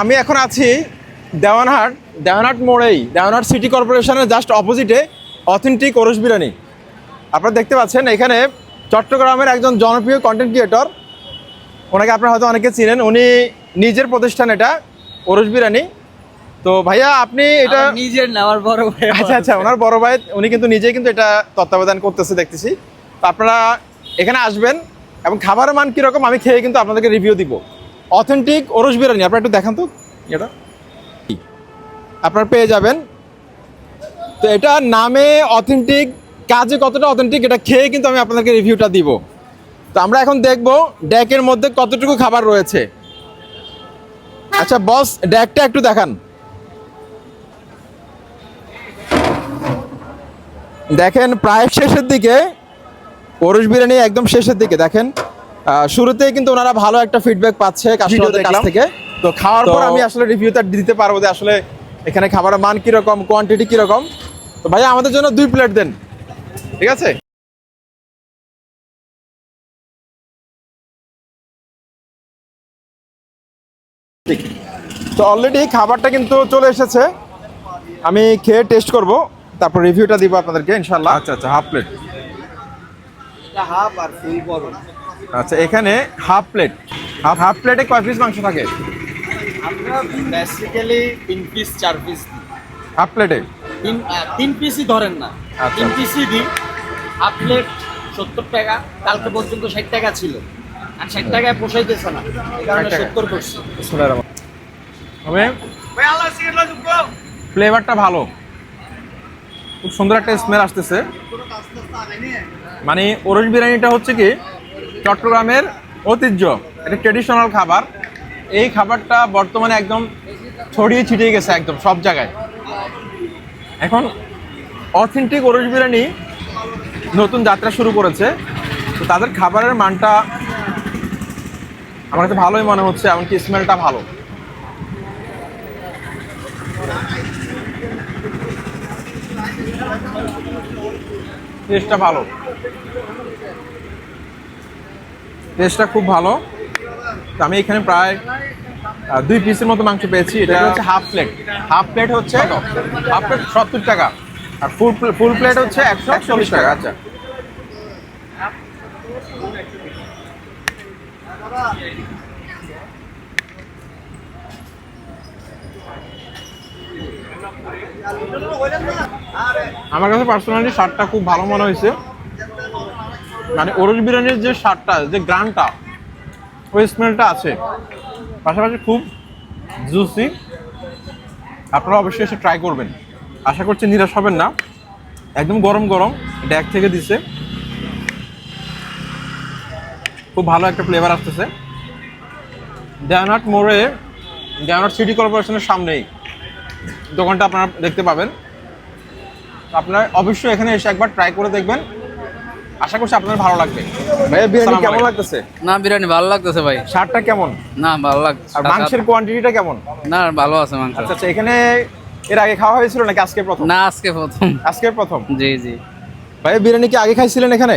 আমি এখন আছি দেওয়ানহাট দেওয়ানহাট মোড়েই। দেওয়ানহাট সিটি কর্পোরেশনের জাস্ট অপোজিটে অথেন্টিক ওরস বিরিয়ানি। আপনারা দেখতে পাচ্ছেন এখানে চট্টগ্রামের একজন জনপ্রিয় কন্টেন্ট ক্রিয়েটর ওনাকে আপনারা হয়তো অনেকে চিনেন উনি নিজের প্রতিষ্ঠান এটা ওরস বিরিয়ানি। তো ভাইয়া আপনি এটা নিজের না আমার বড় ভাই আচ্ছা আচ্ছা ওনার বড় ভাই উনি কিন্তু নিজেই কিন্তু এটা তত্ত্বাবধান করতেছে দেখতেছি। তো আপনারা এখানে আসবেন এবং খাবারের মান কীরকম আমি খেয়ে কিন্তু আপনাদেরকে রিভিউ দিব। অথেন্টিক ওরস বিরিয়ানি, আপনারা একটু দেখান তো। এটা। আপনারা পেয়ে যাবেন। তো এটা নামে অথেন্টিক, কাজে কতটা অথেন্টিক এটা খেয়ে কিন্তু আমি আপনাদেরকে রিভিউটা দিব। তো আমরা এখন দেখব ড্যাকের মধ্যে কতটুকু খাবার রয়েছে। আচ্ছা বস ড্যাকটা একটু দেখান। দেখেন, প্রায় শেষের দিকে, ওরস বিরিয়ানি একদম শেষের দিকে, দেখেন। আহ, শুরুতেই কিন্তু ওনারা ভালো একটা ফিডব্যাক পাচ্ছে কাস্টমারদের কাছ থেকে। তো খাওয়ার পর আমি আসলে রিভিউটা দিতে পারব যে আসলে এখানে খাবারের মান কীরকম কোয়ান্টিটি কীরকম। তো ভাইয়া আমাদের জন্য দুই প্লেট দেন। ঠিক আছে? ঠিক। তো অলরেডি খাবারটা কিন্তু চলে এসেছে। আমি খেয়ে টেস্ট করব। তারপর রিভিউটা দিব আপনাদেরকে ইনশাল্লাহ আচ্ছা আচ্ছা হাফ প্লেট হাফ আর ফুল বড়। আচ্ছা এখানে হাফ প্লেট হাফ হাফ প্লেটে কয় পিস মাংস থাকে? আমরা বেসিক্যালি তিন পিস চার পিস হাফ প্লেটে তিন তিন পিসই ধরেন না। আচ্ছা। তিন পিসই দিই। হাফ প্লেট সত্তর টাকা কালকে পর্যন্ত ষাট টাকা ছিল। আর ষাট টাকায় পোষাইতেছে না। এই কারণে 60 টাকা। সত্তর করছি। তবে ফ্লেভারটা ভালো। খুব সুন্দর একটা স্মেল আসতেছে। মানে ওরস বিরিয়ানিটা হচ্ছে কি চট্টগ্রামের ঐতিহ্য, এটা ট্রেডিশনাল খাবার। এই খাবারটা বর্তমানে একদম ছড়িয়ে ছিটিয়ে গেছে একদম সব জায়গায়। এখন অথেন্টিক ওরস বিরিয়ানি নতুন যাত্রা শুরু করেছে। তো তাদের খাবারের মানটা আমার কাছে ভালোই মনে হচ্ছে, এমনকি স্মেলটা ভালো। টেস্টটা ভালো। টেস্টটা খুব ভালো। তো আমি এখানে প্রায় দুই পিসের মতো মাংস পেয়েছি। এটা হচ্ছে হাফ প্লেট হাফ প্লেট হচ্ছে হাফ প্লেট সত্তর টাকা। আর ফুল ফুল প্লেট হচ্ছে একশো চল্লিশ টাকা। আচ্ছা। আমার কাছে পার্সোনালি শার্টটা খুব ভালো মনে হয়েছে। মানে ওরস বিরিয়ানির যে স্বাদটা, যে গ্রানটা, ওই স্মেলটা আছে। পাশাপাশি খুব জুসি আপনারা অবশ্যই এসে ট্রাই করবেন। আশা করছি নিরাশ হবেন না। একদম গরম গরম ড্যাক থেকে দিছে। খুব ভালো একটা ফ্লেভার আসতেছে। দেওয়ানহাট মোড়ে দেওয়ানহাট সিটি কর্পোরেশনের সামনেই। দোকানটা আপনারা দেখতে পাবেন। আপনারা অবশ্যই এখানে এসে একবার ট্রাই করে দেখবেন। আশা করছি আপনাদের ভালো লাগবে। ভাইয়া বিরিয়ানি কেমন লাগতেছে? না বিরিয়ানি ভালো লাগতেছে ভাই। স্বাদটা কেমন? না ভালো লাগছে। আর মাংসের কোয়ান্টিটিটা কেমন? না ভালো আছে মাংস। আচ্ছা আচ্ছা এখানে এর আগে খাওয়া হয়েছিল নাকি আজকে প্রথম? না আজকে প্রথম। আজকের প্রথম? জি জি। ভাইয়া বিরিয়ানি কি আগে খাইছিলেন এখানে?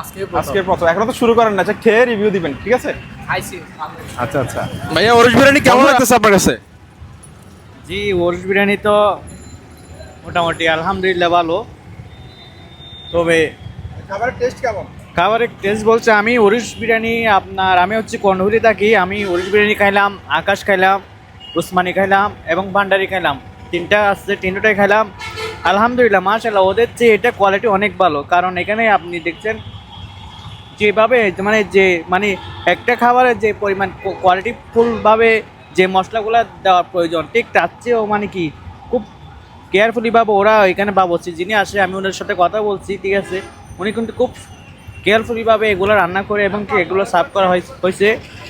আজকে আজকের প্রথম। এখনও তো শুরু করেন না আচ্ছা খেয়ে রিভিউ দিবেন ঠিক আছে? আচ্ছা আচ্ছা। ভাইয়া ওরস বিরিয়ানি কেমন লাগতেছে আপনার কাছে? জি ওরস বিরিয়ানি তো মোটামুটি আলহামদুলিল্লাহ ভালো। তবে খাবারের টেস্ট কেমন? খাবারের টেস্ট বলছে আমি ওরিশ বিরিয়ানি, আপনার আমি হচ্ছে কর্ণহুরি থাকি, আমি ওরিশ বিরিয়ানি খাইলাম, আকাশ খাইলাম, উসমানি খাইলাম এবং ভান্ডারি খাইলাম। তিনটা আসছে তিনটাই খাইলাম। আলহামদুলিল্লাহ মাশাল্লাহ ওদের চেয়ে এটা কোয়ালিটি অনেক ভালো। কারণ এখানে আপনি দেখছেন, যেভাবে মানে যে মানে একটা খাবারের যে পরিমাণ কোয়ালিটি ফুলভাবে যে মশলাগুলো দেওয়ার প্রয়োজন, ঠিক তার চেয়েও মানে কি, খুব কেয়ারফুলি ভাবে ওরা এখানে বাবুর্চি যিনি আসে, আমি ওনার সাথে কথা বলছি, ঠিক আছে? উনি কিন্তু খুব কেয়ারফুলি ভাবে এগুলো রান্না করে এবং কি এগুলো সার্ভ করা হয়েছে- হয়েছে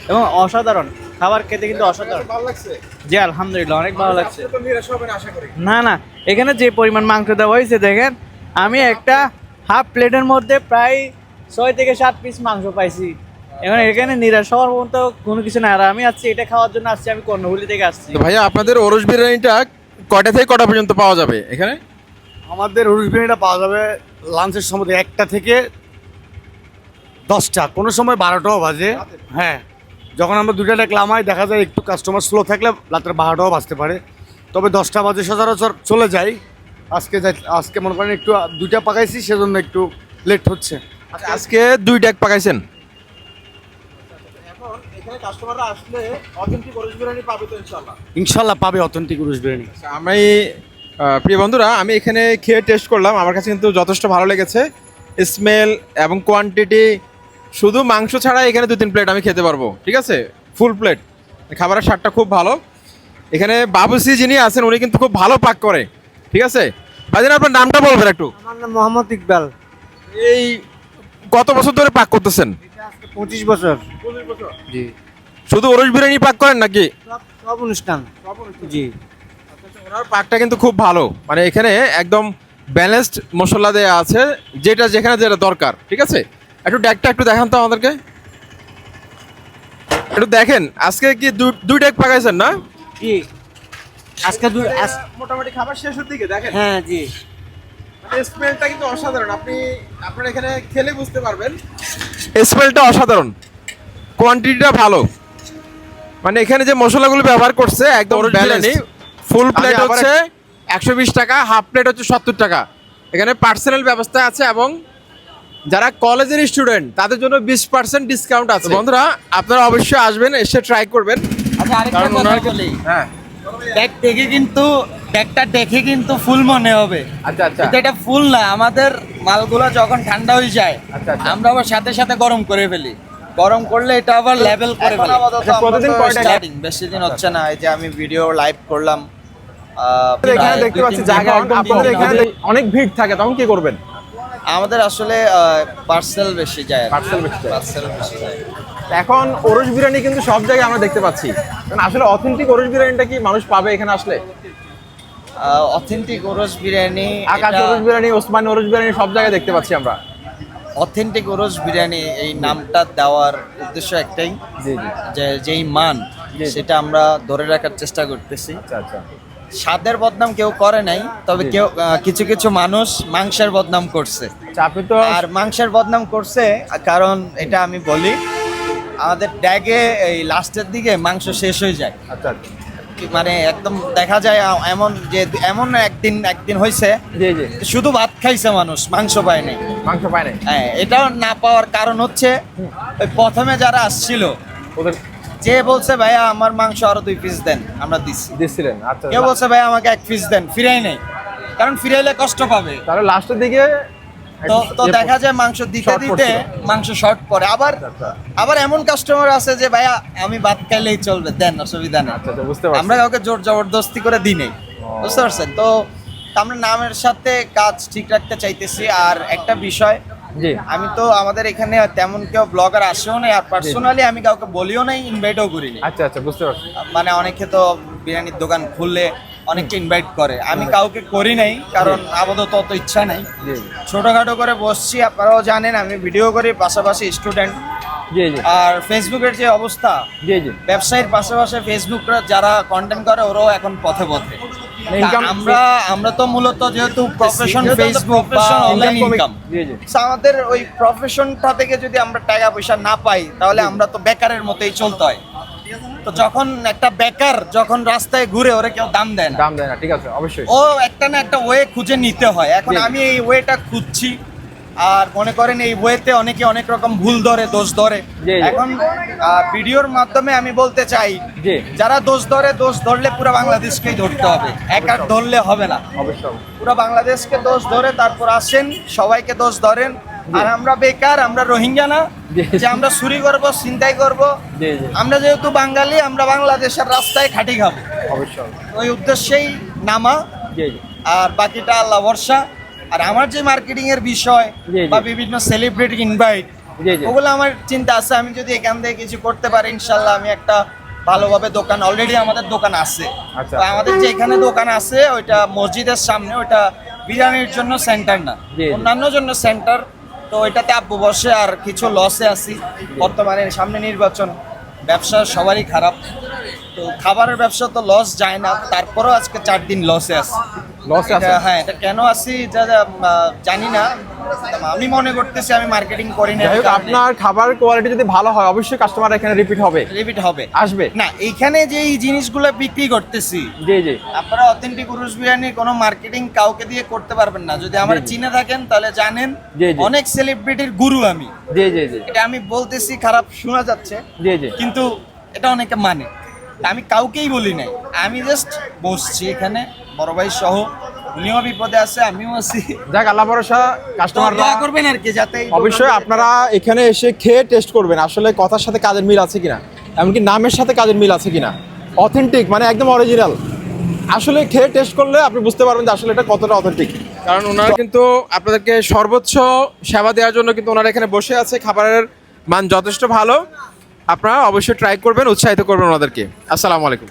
এবং অসাধারণ। খাবার খেতে কিন্তু অসাধারণ। ভালো লাগছে? জি আলহামদুলিল্লাহ অনেক ভালো লাগছে। তো নিরাশ হবেন আশা করি। না না এখানে যে পরিমাণ মাংস দেওয়া হয়েছে দেখেন আমি একটা হাফ প্লেটের মধ্যে প্রায় ছয় থেকে সাত পিস মাংস পাইছি। এখন এখানে নিরাশ হওয়ার মতো কোনো কিছু না আর আমি আসছি এটা খাওয়ার জন্য আসছি আমি কর্ণহুলি থেকে আসছি। ভাইয়া আপনাদের ওরস বিরিয়ানিটা কটা থেকে কটা পর্যন্ত পাওয়া যাবে এখানে? আমাদের হরুষ বিরিয়ানিটা পাওয়া যাবে লাঞ্চের সময় একটা থেকে দশটা কোনো সময় বারোটাও বাজে। হ্যাঁ যখন আমরা দুটা ডেক লামাই দেখা যায় একটু কাস্টমার স্লো থাকলে রাতের বারোটাও বাজতে পারে। তবে দশটা বাজে সচরাচর চলে যাই। আজকে যাই আজকে মনে করেন একটু দুইটা পাকাইছি সেজন্য একটু লেট হচ্ছে। আচ্ছা আজকে দুই ডেক পাকাইছেন? কাস্টমাররা আসলে অথেন্টিক ওরস বিরিয়ানি পাবে তো ইনশাআল্লাহ। ইনশাল্লাহ পাবে অথেন্টিক রুশ বিরিয়ানি আমি প্রিয় বন্ধুরা আমি এখানে খেয়ে টেস্ট করলাম। আমার কাছে কিন্তু যথেষ্ট ভালো লেগেছে। স্মেল এবং কোয়ান্টিটি শুধু মাংস ছাড়া এখানে দু তিন প্লেট আমি খেতে পারব ঠিক আছে? ফুল প্লেট খাবারের স্বাদটা খুব ভালো। এখানে বাবুসি যিনি আছেন উনি কিন্তু খুব ভালো পাক করে ঠিক আছে? ভাইজান আপনার নামটা বলবেন একটু। আমার নাম মোহাম্মদ ইকবাল। এই কত বছর ধরে পাক করতেছেন? পঁচিশ বছর। জি। শুধু ওরস বিরিয়ানি পাক করেন নাকি? সব সব অনুষ্ঠান। জি। ওনার পাকটা কিন্তু খুব ভালো। মানে এখানে একদম ব্যালেন্সড মশলা দেওয়া আছে যেটা যেখানে যেটা দরকার ঠিক আছে? একটু ডেকটা একটু দেখান তো আমাদেরকে। একটু দেখেন আজকে কি দুই ডেক পাকাইছেন না? জি। আজকে দু আজ- মোটামুটি খাবার শেষের দিকে দেখেন। হ্যাঁ জি। স্মেলটা কিন্তু অসাধারণ। আপনি আপনার এখানে খেলে বুঝতে পারবেন। স্মেলটা অসাধারণ। কোয়ান্টিটিটা ভালো। মানে এখানে যে মশলাগুলো ব্যবহার করছে একদম ব্যালেন্স ফুল প্লেট হচ্ছে একশো বিশ টাকা হাফ প্লেট হচ্ছে সত্তর টাকা। এখানে পার্সোনাল ব্যবস্থা আছে এবং যারা কলেজের স্টুডেন্ট তাদের জন্য বিশ পার্সেন্ট ডিসকাউন্ট আছে। বন্ধুরা আপনারা অবশ্যই আসবেন এসে ট্রাই করবেন। আচ্ছা আরেকটা কারণ কথা ওনার বলি। হ্যাঁ। ব্যাগ দেখে কিন্তু ব্যাগটা দেখে কিন্তু ফুল মনে হবে। আচ্ছা আচ্ছা। এটা ফুল না আমাদের মালগুলো যখন ঠান্ডা হয়ে যায় আচ্ছা, আচ্ছা। আমরা আবার সাথে সাথে গরম করে ফেলি। গরম করলে এটা আবার লেভেল করে ফেলি। প্রতিদিন বেশি দিন হচ্ছে না এই যে আমি ভিডিও লাইভ করলাম। এখানে দেখতে পাচ্ছি জায়গা আপনাদের এখানে অনেক ভিড় থাকে তখন কি করবেন? আমাদের আসলে পার্সেল বেশি যায় Parcel বেশি যায়। পার্সেল বেশি যায়। এখন ওরস বিরিয়ানি কিন্তু সব জায়গায় আমরা দেখতে পাচ্ছি। কারণ আসলে অথেন্টিক ওরস বিরিয়ানিটা কি মানুষ পাবে এখানে আসলে? অথেন্টিক ওরস বিরিয়ানি আকাশ ওরস বিরিয়ানি ওসমানী ওরস বিরিয়ানি সব জায়গায় দেখতে পাচ্ছি আমরা। অথেন্টিক ওরস বিরিয়ানি এই নামটা দেওয়ার উদ্দেশ্য একটাই। যে যেই মান। সেটা আমরা ধরে রাখার চেষ্টা করতেছি। আচ্ছা আচ্ছা। স্বাদের বদনাম কেউ করে নাই তবে কেউ কিছু কিছু মানুষ মাংসের বদনাম করছে। আচ্ছা আপনি তো আর মাংসের বদনাম করছে কারণ এটা আমি বলি আমাদের ড্যাগে এই লাস্টের দিকে মাংস শেষ হয়ে যায়। আচ্ছা আচ্ছা। মানে একদম দেখা যায় এমন যে এমন একদিন একদিন হয়েছে শুধু ভাত খাইছে মানুষ মাংস পায় নাই। মাংস পায় নাই। হ্যাঁ এটাও না পাওয়ার কারণ হচ্ছে ওই প্রথমে যারা আসছিল ওদের যে বলছে ভাইয়া আমার মাংস আরও দুই পিস দেন আমরা দিচ্ছি। দিচ্ছিলেন আচ্ছা কেউ বলছে ভাই আমাকে এক পিস দেন ফিরাই নেই। কারণ ফিরাইলে কষ্ট পাবে। তাহলে লাস্টের দিকে তো তো ইয়ে দেখা যায় মাংস দিতে দিতে মাংস শর্ট পড়ে। আবার আচ্ছা। আবার এমন কাস্টমার আছে যে ভাইয়া আমি ভাত খাইলেই চলবে দেন অসুবিধা নেই। আচ্ছা আচ্ছা বুঝতে পারছি। আমরা কাউকে জোর জবরদস্তি করে দিই নেই বুঝতে পারছেন? তো আমরা নামের সাথে কাজ ঠিক রাখতে চাইতেছি। আর একটা বিষয় জি। আমি তো আমাদের এখানে তেমন কেউ ব্লগার আসেও নাই আর পার্সোনালি আমি কাউকে বলিও নাই ইনভাইটও করিনি। আচ্ছা আচ্ছা বুঝতে পারছি। মানে অনেকে তো বিরিয়ানির দোকান খুললে অনেককে ইনভাইট করে। আমি কাউকে করি নাই কারণ আপাতত অত ইচ্ছা নাই। ছোটখাটো করে বসছি আপনারাও জানেন আমি ভিডিও করি পাশাপাশি স্টুডেন্ট জি জি। আর ফেসবুকের যে অবস্থা ব্যবসায়ীর পাশাপাশি ফেসবুকরা যারা কন্টেন্ট করে ওরাও এখন পথে পথে। আমরা আমরা তো মূলত যেহেতু প্রফেশন ফেসবুক বা অনলাইন ইনকাম আমাদের ওই প্রফেশনটা থেকে যদি আমরা টাকা পয়সা না পাই তাহলে আমরা তো বেকারের মতোই চলতে হয়। তো যখন একটা বেকার যখন রাস্তায় ঘুরে ওরা কেউ দাম দেয় না। দাম দেয় না ঠিক আছে অবশ্যই। ও একটা না একটা ওয়ে খুঁজে নিতে হয়। এখন আমি এই ওয়েটা খুঁজছি। আর মনে করেন এই ওয়েতে অনেকে অনেক রকম ভুল ধরে দোষ ধরে। এখন ভিডিওর মাধ্যমে আমি বলতে চাই যারা দোষ ধরে দোষ ধরলে পুরো বাংলাদেশকেই ধরতে হবে। এক আর ধরলে হবে না। পুরো বাংলাদেশকে দোষ ধরে তারপর আসেন সবাইকে দোষ ধরেন। আর আমরা বেকার আমরা রোহিঙ্গা না। যে আমরা চুরি করব চিন্তাই করব আমরা যেহেতু বাঙালি আমরা বাংলাদেশের রাস্তায় খাটি খাব। অবশ্যই। ওই উদ্দেশ্যেই নামা। আর বাকিটা আল্লাহ ভরসা। আর আমার যে মার্কেটিং এর বিষয়। বা বিভিন্ন সেলিব্রিটি ইনভাইট ওগুলো আমার চিন্তা আছে। আমি যদি এখান থেকে কিছু করতে পারি ইনশাল্লাহ আমি একটা ভালোভাবে দোকান অলরেডি আমাদের দোকান আছে। আচ্ছা। আমাদের যে এখানে দোকান আছে ওইটা মসজিদের সামনে ওইটা বিরিয়ানির জন্য সেন্টার না। অন্যান্য জন্য সেন্টার তো ওইটাতে আব্বু বসে আর কিছু লসে আছি। বর্তমানে সামনে নির্বাচন ব্যবসা সবারই খারাপ। তো খাবারের ব্যবসা তো লস যায় না তারপরেও আজকে চার দিন লসে আছে। লসে আছে। হ্যাঁ এটা কেন এটা আহ, জানি না। আমি মনে করতেছি আমি মার্কেটিং করি না যাই হোক আপনার খাবার কোয়ালিটি যদি ভালো হয় অবশ্যই কাস্টমার এখানে রিপিট হবে। রিপিট হবে। আসবে। না এইখানে যে এই জিনিসগুলো বিক্রি করতেছি জি জি। আপনারা অথেন্টিক উরুস বিরিয়ানি কোনো মার্কেটিং কাউকে দিয়ে করতে পারবেন না। যদি আমার। চিনে থাকেন তাহলে জানেন। অনেক সেলিব্রিটির গুরু আমি। জি জি জি। এটা আমি বলতেছি খারাপ শোনা যাচ্ছে। জি জি। কিন্তু এটা অনেকে মানে। আমি কাউকেই বলি নাই। আমি জাস্ট বসছি এখানে। বড় ভাই সহ উনিও বিপদে আছে আমিও আছি। যাক আল্লাহ ভরসা কাস্টমাররা করবেন আর কি যাতে অবশ্যই আপনারা এখানে এসে খেয়ে টেস্ট করবেন আসলে কথার সাথে কাজের মিল আছে কিনা এমনকি নামের সাথে কাজের মিল আছে কিনা। অথেন্টিক মানে একদম অরিজিনাল আসলে খেয়ে টেস্ট করলে আপনি বুঝতে পারবেন যে আসলে এটা কতটা অথেন্টিক কারণ ওনারা কিন্তু আপনাদেরকে সর্বোচ্চ সেবা দেওয়ার জন্য কিন্তু ওনারা এখানে বসে আছে খাবারের মান যথেষ্ট ভালো। আপনারা অবশ্যই ট্রাই করবেন উৎসাহিত করবেন ওনাদেরকে। আসসালামু আলাইকুম।